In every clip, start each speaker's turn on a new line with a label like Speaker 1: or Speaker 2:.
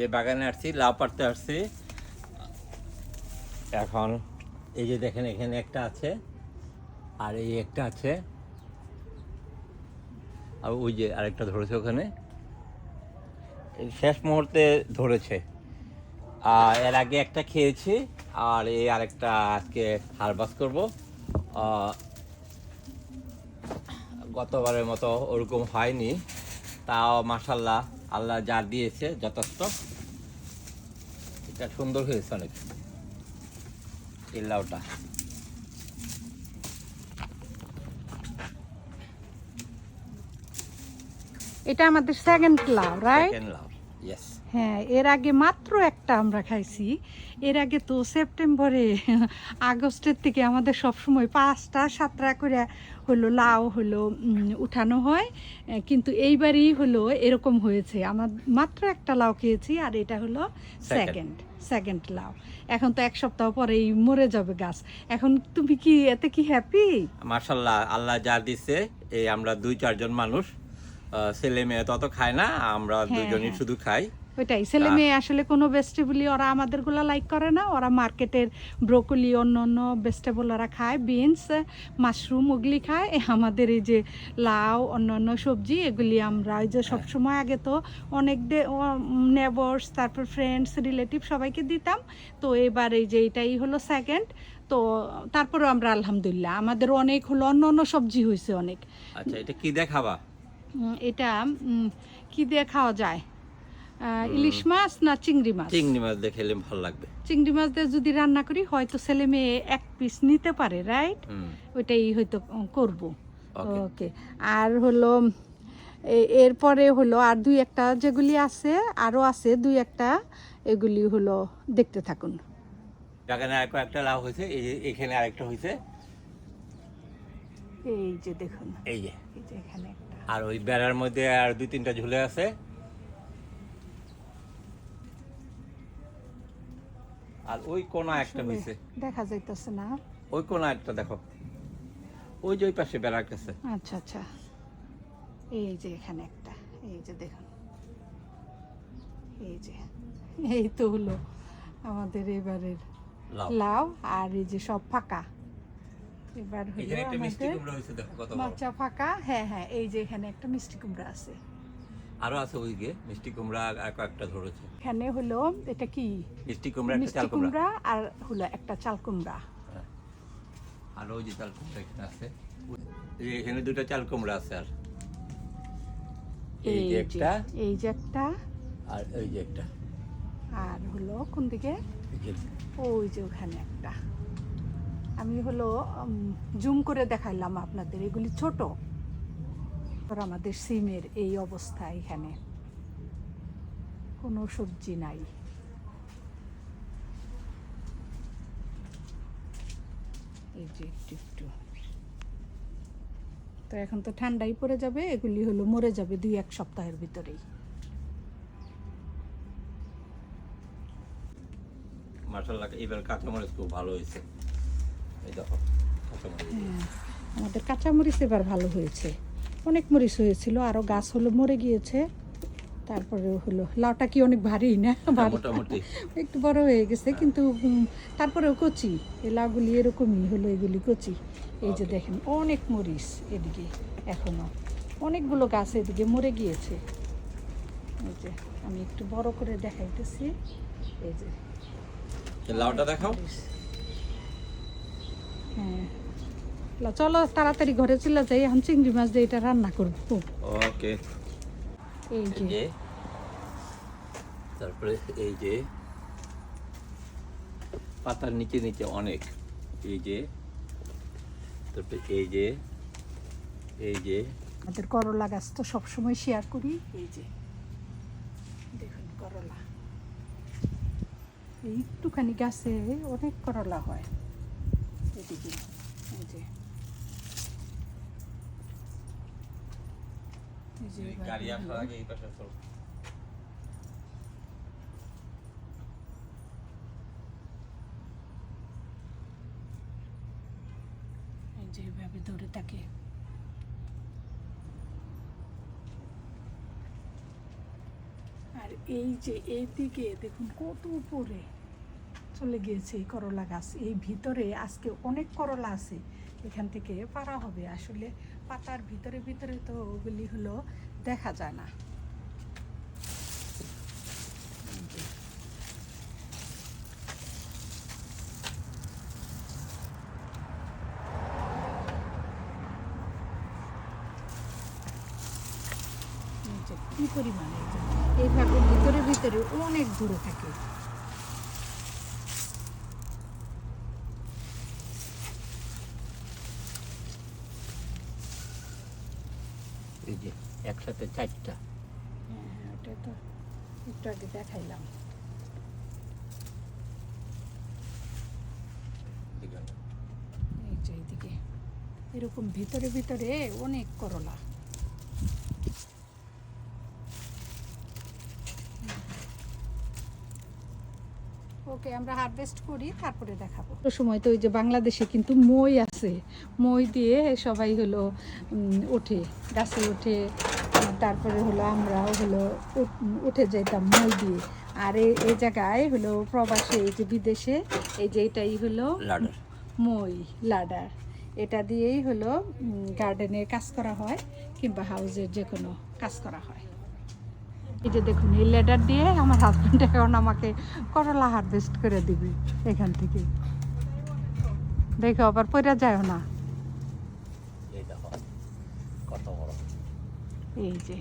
Speaker 1: এই বাগানে আসছি, লাউ পাড়তে আসছি। এখন এই যে দেখেন, এখানে একটা আছে, আর এই একটা আছে। আর ওই যে আরেকটা ধরেছে ওখানে। শেষ মুহূর্তে ধরেছে। আর এর আগে একটা খেয়েছি, আর এই আরেকটা আজকে হারবাস করব। গতবারের মতো ওরকম হয়নি। তাও মাসাল্লাহ আল্লাহ যা দিয়েছে যথেষ্ট। এটা সুন্দর হয়েছে অনেক। এই লাউটা।
Speaker 2: এটা আমাদের সেকেন্ড লাউ রাইট
Speaker 1: সেকেন্ড লাউ।
Speaker 2: হ্যাঁ এর আগে মাত্র একটা আমরা খাইছি। এর আগে তো সেপ্টেম্বরে আগস্টের থেকে আমাদের সবসময় পাঁচটা সাতটা করে হলো লাউ হলো উঠানো হয়। কিন্তু এইবারই হলো এরকম হয়েছে। আমার মাত্র একটা লাউ খেয়েছি আর এটা হলো সেকেন্ড সেকেন্ড লাউ। এখন তো এক সপ্তাহ পরেই মরে যাবে গাছ। এখন তুমি কি এতে কি হ্যাপি
Speaker 1: মার্শাল্লাহ আল্লাহ যা দিছে এই আমরা দুই চারজন মানুষ ছেলে মেয়ে তত খায় না আমরা
Speaker 2: হ্যাঁ,
Speaker 1: দুজনই
Speaker 2: হ্যাঁ।
Speaker 1: শুধু খাই।
Speaker 2: ওইটাই ছেলে মেয়ে আসলে কোনো ভেজিটেবলই ওরা আমাদেরগুলো লাইক করে না ওরা মার্কেটের ব্রোকলি অন্য অন্য ভেজিটেবল ওরা খায় বিনস মাশরুম ওগুলি খায়। এ আমাদের এই যে লাউ অন্য অন্য সবজি এগুলি আমরা ওই যে সবসময় আগে তো অনেক নেবর্স তারপর ফ্রেন্ডস রিলেটিভ সবাইকে দিতাম। তো এবার এই যে এটাই হলো সেকেন্ড তো তারপরেও আমরা আলহামদুলিল্লাহ আমাদের অনেক হলো অন্য অন্য সবজি হয়েছে অনেক।
Speaker 1: আচ্ছা এটা কি দেখাবা?
Speaker 2: এটা কি দিয়ে খাওয়া যায়? ইলিশ মাছ না চিংড়ি মাছ?
Speaker 1: চিংড়ি মাছ দিয়ে খেলে ভালো লাগবে।
Speaker 2: চিংড়ি মাছ দিয়ে যদি রান্না করি হয়তো ছেলে মেয়ে এক পিস নিতে পারে রাইট ওইটাই হয়তো করব। ওকে আর হলো এরপরে হলো আর দুই একটা যেগুলি আছে আরও আছে দুই একটা এগুলি হলো দেখতে থাকুন।
Speaker 1: বাগানে আর কয়েকটা লাউ হয়েছে এখানে আরেকটা হয়েছে।
Speaker 2: এই যে দেখুন।
Speaker 1: এই যে।
Speaker 2: এই যে এখানে একটা।
Speaker 1: আর ওই বেড়ার মধ্যে আর দুই তিনটা ঝুলে আছে। আর ওই কোনা একটা হয়েছে
Speaker 2: দেখা যাইতেছে না।
Speaker 1: ওই কোনা একটা দেখো। ওই যে ওই পাশে বেড়ার কাছে
Speaker 2: আচ্ছা আচ্ছা। এই যে এখানে একটা। এই যে দেখুন। এই যে। এই তো হলো আমাদের এবারের
Speaker 1: লাউ
Speaker 2: আর এই যে সব ফাঁকা। এবার হলো আমাদের ফাঁকা। হ্যাঁ হ্যাঁ এই যে এখানে একটা মিষ্টি কুমড়া আছে।
Speaker 1: আরও আছে ওইদিকে মিষ্টি কুমড়া আর কয়েকটা ধরেছে।
Speaker 2: এখানে হলো এটা কি?
Speaker 1: মিষ্টি কুমড়া একটা চাল কুমড়া।
Speaker 2: কুমড়া আর হলো একটা চাল কুমড়া।
Speaker 1: আর ওই যে চাল কুমড়া এখানে আছে। এখানে দুটো চাল কুমড়া আছে আর। এই যে একটা
Speaker 2: এই যে একটা।
Speaker 1: আর এই যে একটা।
Speaker 2: আর হলো কোন দিকে? ওই যে ওখানে একটা। আমি হলো জুম করে দেখাইলাম আপনাদের। এগুলি ছোট। আমাদের সিমের এই অবস্থা এখানে। কোনো সবজি নাই। এই যে একটু একটু। তো এখন তো ঠান্ডাই পড়ে যাবে, এগুলি হলো মরে যাবে দুই, এক সপ্তাহের ভিতরেই।
Speaker 1: মার্শাল্লাহ এবার কাঁচামরিচ খুব ভালো হয়েছে এই দেখো কাঁচামরিচ
Speaker 2: হ্যাঁ, আমাদের কাঁচামরিচ এবার ভালো হয়েছে। অনেক মরিচ হয়েছিল আরও গাছ হলো মরে গিয়েছে। তারপরে হলো লাউটা কি অনেক ভারী না? ভারী। একটু বড় হয়ে গেছে কিন্তু উম, তারপরেও কচি। এই লাউগুলি এরকমই হলো এগুলি কচি। এই যে দেখেন অনেক মরিচ এদিকে এখনও। অনেকগুলো গাছ এদিকে মরে গিয়েছে। এই যে আমি একটু বড় করে দেখাইতেছি। এই যে
Speaker 1: লাউটা দেখাও।
Speaker 2: হ্যাঁ। চলো তাড়াতাড়ি ঘরে চলে যাই এখন চিংড়ি মাছ দিয়ে এটা রান্না করব।
Speaker 1: ওকে।
Speaker 2: এই যে।
Speaker 1: তারপরে এই যে। পাতার নিচে নিচে অনেক। এই যে। তারপরে এই যে। এই যে।
Speaker 2: আমাদের করলা গাছ তো সবসময় শেয়ার করি। এই যে। দেখুন করলা। এই একটুখানি গাছে অনেক করলা হয়। এদিকে এই যে। এই যে এবার
Speaker 1: গাড়ি আসার আগে এই পাশে চলো।
Speaker 2: এই ধরে থাকে আর এই যে এই দিকে দেখুন কত উপরে। চলে গিয়েছে এই করলা গাছ। এই ভিতরে আজকে অনেক করলা আছে। এখান থেকে পারা হবে। আসলে পাতার ভিতরে ভিতরে তো ওগুলি হলো দেখা যায় না। কি পরিমাণে? এই এইভাবে ভিতরে ভিতরে অনেক দূরে থাকে।
Speaker 1: এই যে একসাথে চারটা।
Speaker 2: হ্যাঁ ওটা তো একটু আগে দেখাইলাম। এই যে এইদিকে। এরকম ভিতরে ভিতরে অনেক করলা। ওকে আমরা হারভেস্ট করি তারপরে দেখাবো। তো সময় তো ওই যে বাংলাদেশে কিন্তু মই আছে। মই দিয়ে সবাই হলো ওঠে গাছে ওঠে তারপরে হলো আমরাও হলো উঠে যেতাম মই দিয়ে। আর এই- জায়গায় হলো প্রবাসে এই যে বিদেশে এই যে এটাই হলো মই লাডার এটা দিয়েই হলো গার্ডেনের কাজ করা হয় কিংবা হাউজের যে কোনো কাজ করা হয়। এই যে দেখুন এই লেডার দিয়ে আমার হাজব্যান্ড এখন আমাকে করলা হারভেস্ট করে দিবে এখান থেকে। দেখো আবার পড়ে যায় না।
Speaker 1: এই
Speaker 2: যে।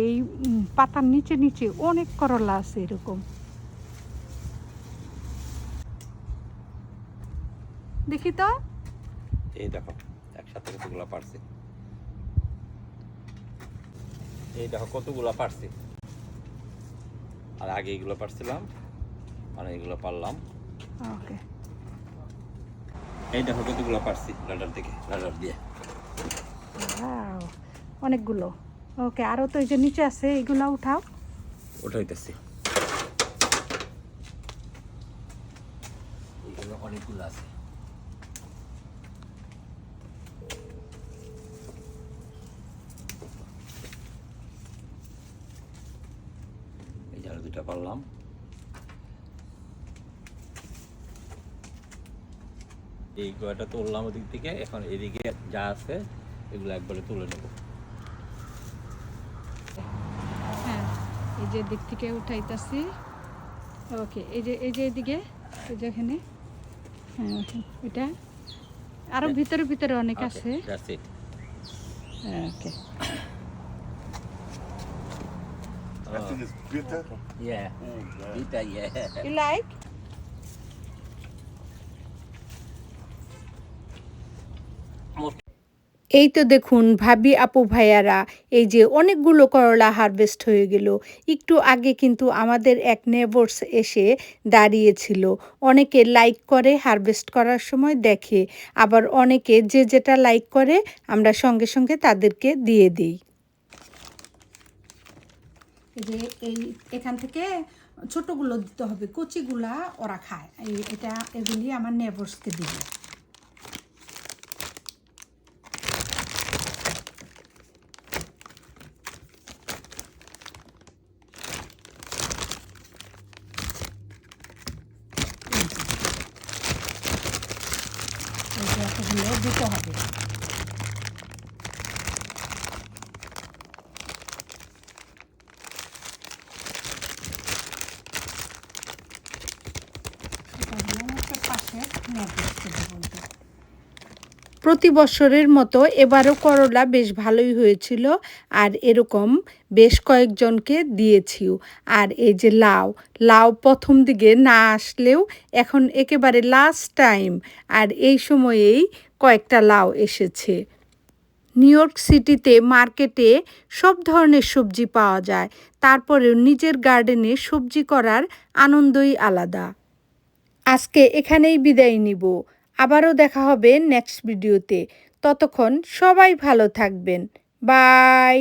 Speaker 2: এই পাতার নিচে নিচে অনেক করলা আছে এরকম। দেখি তো।
Speaker 1: এই দেখো একসাথে কতগুলা পারছি। এই দেখো কতগুলা পারছি। আর আগে এগুলো পারছিলাম আর এগুলো পারলাম।
Speaker 2: ওকে।
Speaker 1: এই দেখো কতগুলো পারছি লাডার থেকে লাডার দিয়ে।
Speaker 2: অনেকগুলো। ওকে আরও তো এই যে নিচে আছে এগুলো উঠাও।
Speaker 1: ওঠাইতেছি এগুলো অনেকগুলো আছে। এই যে আরও দুটা পারলাম। এই গোয়াটা তুললাম ওদিক থেকে এখন এদিকে যা আছে এগুলো একবারে তুলে নেব
Speaker 2: হ্যাঁ এই যে দিক থেকে উঠাইতাছি। ওকে এই যে এই যে এদিকে এই যে এখানে। হ্যাঁ এটা। আরও ভিতরে ভিতরে অনেক আছে।
Speaker 1: দ্যাটস ইট
Speaker 2: হ্যাঁ, okay.
Speaker 3: After this bitter.
Speaker 1: Yeah,
Speaker 3: Oh, God.
Speaker 1: Vita, yeah.
Speaker 2: You like
Speaker 4: এই তো দেখুন ভাবি আপু ভাইয়ারা, এই যে অনেকগুলো করলা হারভেস্ট হয়ে গেল। একটু আগে কিন্তু আমাদের এক নেবর্স এসে দাঁড়িয়েছিল। অনেকে লাইক করে হারভেস্ট করার সময় দেখে, আবার অনেকে যে যেটা লাইক করে আমরা সঙ্গে সঙ্গে তাদেরকে দিয়ে দিই।
Speaker 2: যে এই এখান থেকে ছোটগুলো দিতে হবে, কচিগুলা ওরা খায়। এটা এগুলি আমার নেবর্সকে দিবে। এতগুলো দিতে হবে। এটা হলো হচ্ছে পাশের নেবর্সকে দেবো এটা।
Speaker 4: প্রতি বছরের মতো এবারও করলা বেশ ভালোই হয়েছিল আর এরকম বেশ কয়েকজনকে দিয়েছিও। আর এই যে লাউ লাউ প্রথম দিকে না আসলেও এখন একেবারে লাস্ট টাইম আর এই সময়েই কয়েকটা লাউ এসেছে। নিউ ইয়র্ক সিটিতে মার্কেটে সব ধরনের সবজি পাওয়া যায়, তারপরেও নিজের গার্ডেনে সবজি করার আনন্দই আলাদা। আজকে এখানেই বিদায় নিব। আবারও দেখা হবে নেক্সট ভিডিওতে ততক্ষণ সবাই ভালো থাকবেন। বাই